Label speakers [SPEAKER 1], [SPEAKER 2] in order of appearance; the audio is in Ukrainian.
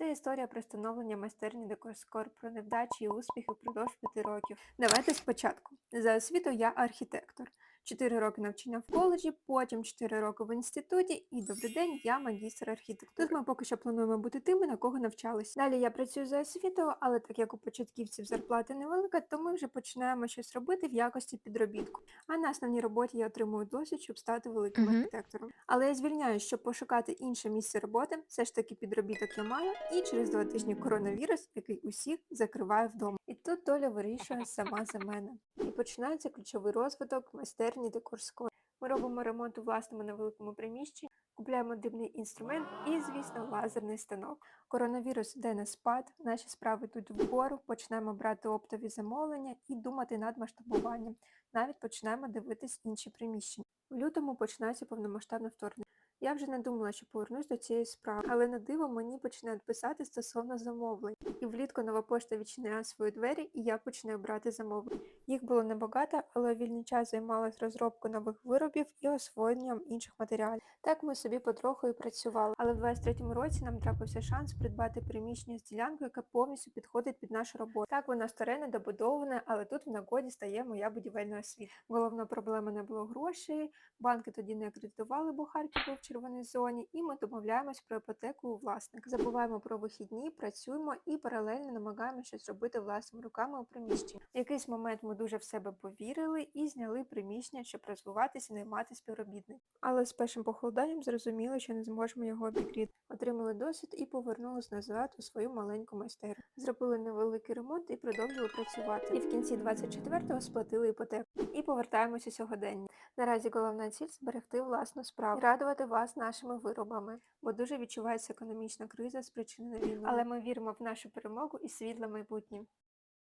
[SPEAKER 1] Це історія про становлення майстерні Декорскор, про невдачі і успіхи впродовж п'яти років. Давайте спочатку. За освітою я архітектор. Чотири роки навчання в коледжі, потім чотири роки в інституті, і добрий день, я магістр архітектури. Тут ми поки що плануємо бути тими, на кого навчалися. Далі я працюю за освітою, але так як у початківців зарплата невелика, то ми вже починаємо щось робити в якості підробітку. А на основній роботі я отримую досвід, щоб стати великим
[SPEAKER 2] Мгм.
[SPEAKER 1] архітектором. Але я звільняюсь, щоб пошукати інше місце роботи. Все ж таки підробіток я маю, і через два тижні коронавірус, який усіх закриває вдома. І тут доля вирішує сама за мене. І починається ключовий розвиток майстерні декорської. Ми робимо ремонт у власному невеликому приміщенні, купляємо дивний інструмент і, звісно, лазерний станок. Коронавірус йде на спад, наші справи йдуть вгору, починаємо брати оптові замовлення і думати над масштабуванням. Навіть починаємо дивитись інші приміщення. В лютому починається повномасштабне вторгнення. Я вже не думала, що повернусь до цієї справи, але на диво мені починають писати стосовно замовлень. І влітку нова пошта відчиняє свої двері, і я починаю брати замовлення. Їх було небагато, але вільний час займалась розробкою нових виробів і освоєнням інших матеріалів. Так ми собі потроху і працювали. Але в 23-му році нам трапився шанс придбати приміщення з ділянкою, яка повністю підходить під нашу роботу. Так, воно старе, недобудоване, але тут в нагоді стає моя будівельна освіта. Головна проблема не було грошей. Банки тоді не акредитували, бо Харків був червоній зоні, і ми домовляємось про іпотеку у власника. Забуваємо про вихідні, працюємо і паралельно намагаємося щось робити власними руками у приміщенні. В якийсь момент ми дуже в себе повірили і зняли приміщення, щоб розвиватися наймати співробітників. Але з першим похолоданням зрозуміли, що не зможемо його обігріти. Отримали досвід і повернулись назад у свою маленьку майстерню. Зробили невеликий ремонт і продовжили працювати. І в кінці 24-го сплатили іпотеку. І повертаємося сьогодення. Наразі головна ціль зберегти власну справу і радувати вас нашими виробами, бо дуже відчувається економічна криза, спричинена війною. Але ми віримо в нашу перемогу і світле майбутнє.